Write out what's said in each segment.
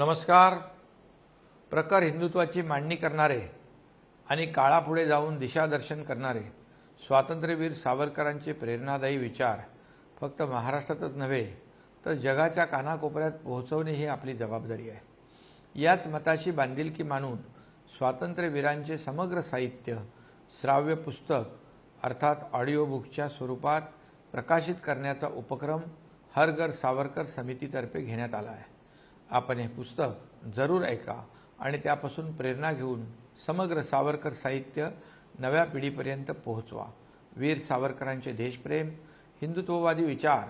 नमस्कार. प्रखर हिंदुत्वाची मांडणी करणारे आणि काळापुढे जाऊन दिशादर्शन करणारे स्वातंत्र्यवीर सावरकरांचे प्रेरणादायी विचार फक्त महाराष्ट्रातच नव्हे तर जगाच्या कानाकोपऱ्यात पोहोचवणे ही आपली जबाबदारी आहे. याच मताशी बांधिलकी मानून स्वातंत्र्यवीरांचे समग्र साहित्य श्राव्य पुस्तक अर्थात ऑडिओ बुकच्या स्वरूपात प्रकाशित करण्याचा उपक्रम हर घर सावरकर समितीतर्फे घेण्यात आला आहे. आपण हे पुस्तक जरूर ऐका आणि त्यापासून प्रेरणा घेऊन समग्र सावरकर साहित्य नव्या पिढीपर्यंत पोहोचवा. वीर सावरकरांचे देशप्रेम हिंदुत्ववादी विचार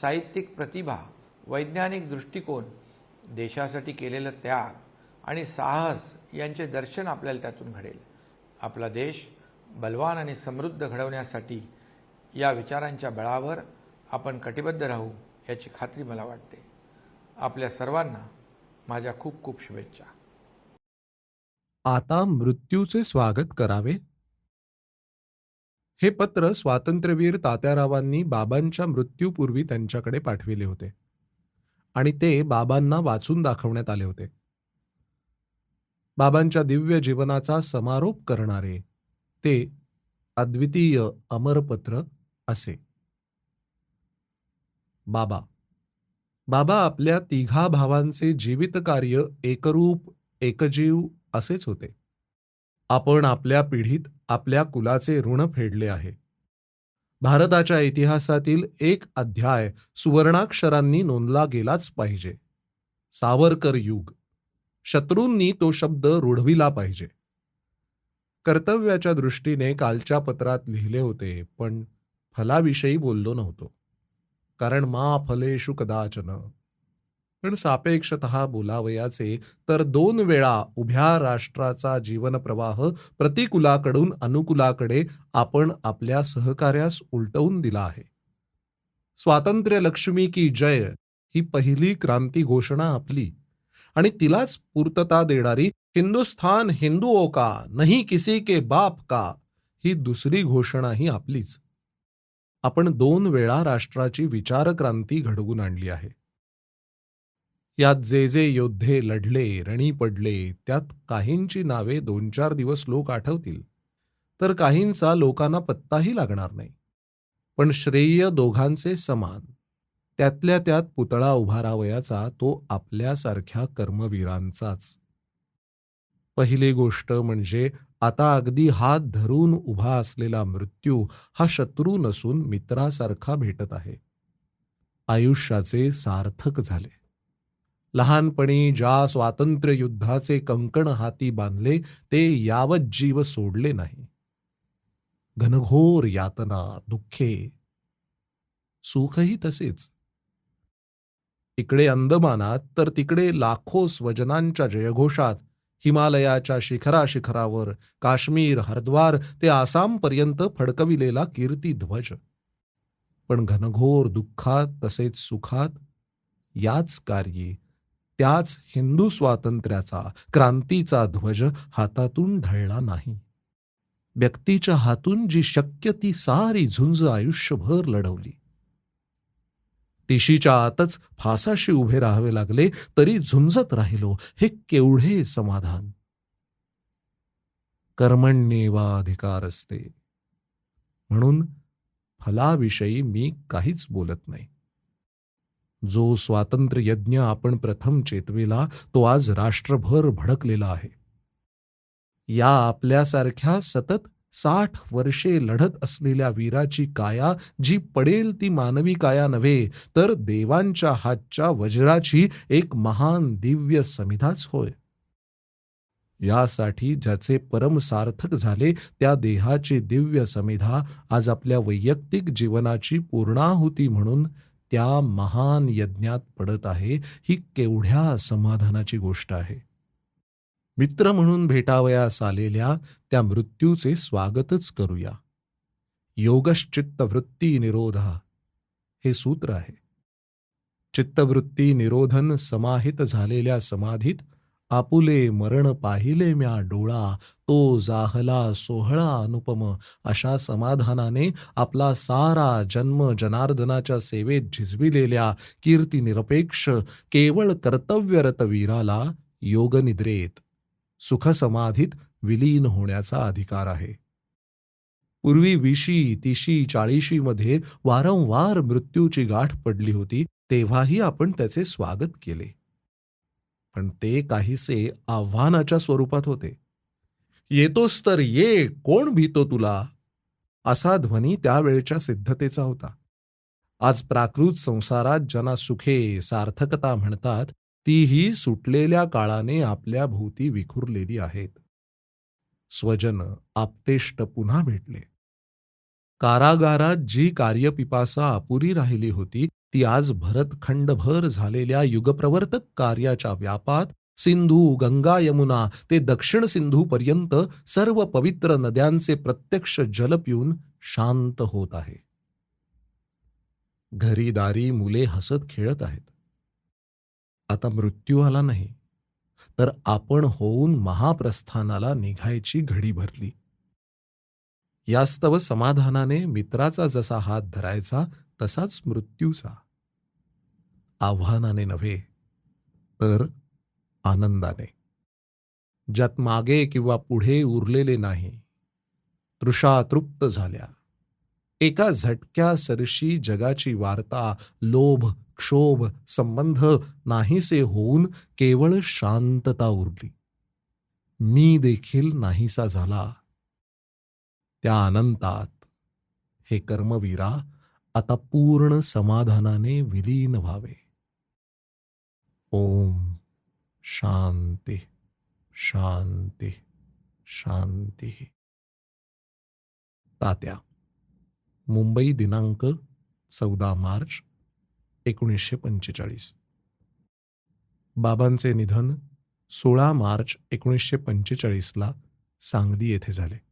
साहित्यिक प्रतिभा वैज्ञानिक दृष्टिकोन देशासाठी केलेलं त्याग आणि साहस यांचे दर्शन आपल्याला त्यातून घडेल. आपला देश बलवान आणि समृद्ध घडवण्यासाठी या विचारांच्या बळावर आपण कटिबद्ध राहू याची खात्री मला वाटते. आपल्या सर्वांना माझ्या खूप खूप शुभेच्छा. आता मृत्यूचे स्वागत करावे. हे पत्र स्वातंत्र्यवीर तात्यारावांनी बाबांच्या मृत्यूपूर्वी त्यांच्याकडे पाठविले होते. आणि ते बाबांना वाचून दाखवण्यात आले होते. बाबांच्या दिव्य जीवनाचा समारोप करणारे ते अद्वितीय अमरपत्र असे. बाबा बाबा आपल्या तिघा भावांचे जीवित कार्य एकरूप एकजीव असेच होते. आपण आपल्या पिढीत आपल्या कुलाचे ऋण फेडले आहे. भारताच्या इतिहासातील एक अध्याय सुवर्णाक्षरांनी नोंदला गेलाच पाहिजे. सावरकर युग. शत्रूंनी तो शब्द रुढविला पाहिजे. कर्तव्याच्या दृष्टीने कालच्या पत्रात लिहिले होते पण फलाविषयी बोललो नव्हतो. कारण मा फलेषु कदाचन. पण सापेक्षत बोलावयाचे तर दोन वेळा उभ्या राष्ट्राचा जीवनप्रवाह प्रतिकुलाकडून अनुकुलाकडे आपण आपल्या सहकार्यास उलटवून दिला आहे. स्वातंत्र्य लक्ष्मी की जय ही पहिली क्रांती घोषणा आपली. आणि तिलाच पूर्तता देणारी हिंदुस्थान हिंदुओ का नहीं किसी के बाप का ही दुसरी घोषणाही आपलीच. आपण दोन वेळा राष्ट्राची विचारक्रांती घडवून आणली आहे. यात जे जे योद्धे लढले रणी पडले त्यात काहींची नावे दोन चार दिवस लोक आठवतील. तर काहींचा लोकांना पत्ताही लागणार नाही. पण श्रेय दोघांचे समान. त्यातल्या त्यात पुतळा उभारावयाचा तो आपल्यासारख्या कर्मवीरांचाच. पहिली गोष्ट म्हणजे आता अगदी हात धरून उभा असलेला मृत्यू हा शत्रू नसून मित्रासारखा भेटत आहे. आयुष्याचे सार्थक झाले. लहानपणी ज्या स्वातंत्र्य युद्धाचे कंकण हाती बांधले ते यावत जीव सोडले नाही. घनघोर यातना दुःखे. सुखही तसेच. इकडे अंदमानात तर तिकडे लाखो स्वजनांच्या जयघोषात हिमालयाच्या शिखराशिखरावर काश्मीर हरद्वार ते आसामपर्यंत फडकविलेला कीर्ती ध्वज. पण घनघोर दुःखात तसेच सुखात याच कार्ये त्याच हिंदू स्वातंत्र्याचा क्रांतीचा ध्वज हातातून ढळला नाही. व्यक्तीच्या हातून जी शक्य ती सारी झुंज आयुष्यभर लढवली. तिशीच्या आतच फासाशी उभे राहावे लागले तरी झुंजत राहिलो. हे केवढे समाधान? कर्मण्येवाधिकार असते म्हणून फलाविषयी मी काहीच बोलत नाही. जो स्वातंत्र्य यज्ञ आपण प्रथम चेतविला तो आज राष्ट्रभर भडकलेला आहे. या आपल्यासारख्या सतत साठ वर्षे लढत असलेल्या वीराची काया जी पडेल ती मानवी काया नव्हे तर देवांच्या हातच्या वज्राची एक महान दिव्य समिधाच होय. यासाठी ज्याचे परम सार्थक झाले त्या देहाची दिव्य समिधा आज आपल्या वैयक्तिक जीवनाची पूर्णाहुती म्हणून त्या महान यज्ञात पडत आहे ही केवढ्या समाधानाची गोष्ट आहे. मित्र म्हणून भेटावयास आलेल्या त्या मृत्यूचे स्वागतच करूया. योगश्चित्त वृत्ती निरोध. हे सूत्र आहे. चित्तवृत्ती निरोधन समाहित झालेल्या समाधीत आपुले मरण पाहिले म्या डोळा तो जाहला सोहळा अनुपम. अशा समाधानाने आपला सारा जन्म जनार्दनाच्या सेवेत झिजविलेल्या कीर्ती निरपेक्ष केवळ कर्तव्यरत वीराला योगनिद्रेत. सुखसमाधीत विलीन होण्याचा अधिकार आहे. पूर्वी विशी तिशी चाळीशीमध्ये वारंवार मृत्यूची गाठ पडली होती तेव्हाही आपण त्याचे स्वागत केले. पण ते काहीसे आव्हानाच्या स्वरूपात होते. येतोस तर ये कोण भीतो तुला? असा ध्वनी त्यावेळच्या सिद्धतेचा होता. आज प्राकृत संसारात ज्यांना सुखे सार्थकता म्हणतात तीही सुटलेल्या काळाने आपल्या भोवती विखुरलेली आहेत. स्वजन आप्तेष्ट पुन्हा भेटले. कारागारात जी कार्यपिपासा अपुरी राहिली होती ती आज भरतखंडभर झालेल्या युगप्रवर्तक कार्याच्या व्यापात सिंधू गंगा यमुना ते दक्षिण सिंधू पर्यंत सर्व पवित्र नद्यांचे प्रत्यक्ष जल पिऊन शांत होत आहे. घरीदारी मुले हसत खेळत आहेत. आता मृत्यू आला नाही तर आपण होऊन महाप्रस्थानाला निघायची घडी भरली. यास्तव समाधानाने मित्राचा जसा हात धरायचा तसाच मृत्यूचा. आव्हानाने नव्हे तर आनंदाने. ज्यात मागे किंवा पुढे उरलेले नाही तृषा तृप्त झाल्या. एका झटक्या सरशी जगाची वार्ता लोभ क्षोभ संबंध नाहीसे होऊन केवळ शांतता उरली. मी देखील नाहीसा झाला. त्या अनंतात हे कर्मवीरा आता पूर्ण समाधानाने विलीन व्हावे. ओम शांती शांती शांती. तात्या मुंबई दिनांक चौदा मार्च एकोणीसशे पंचेचाळीस. बाबांचे निधन सोळा मार्च एकोणीसशे पंचेचाळीसला सांगली येथे झाले.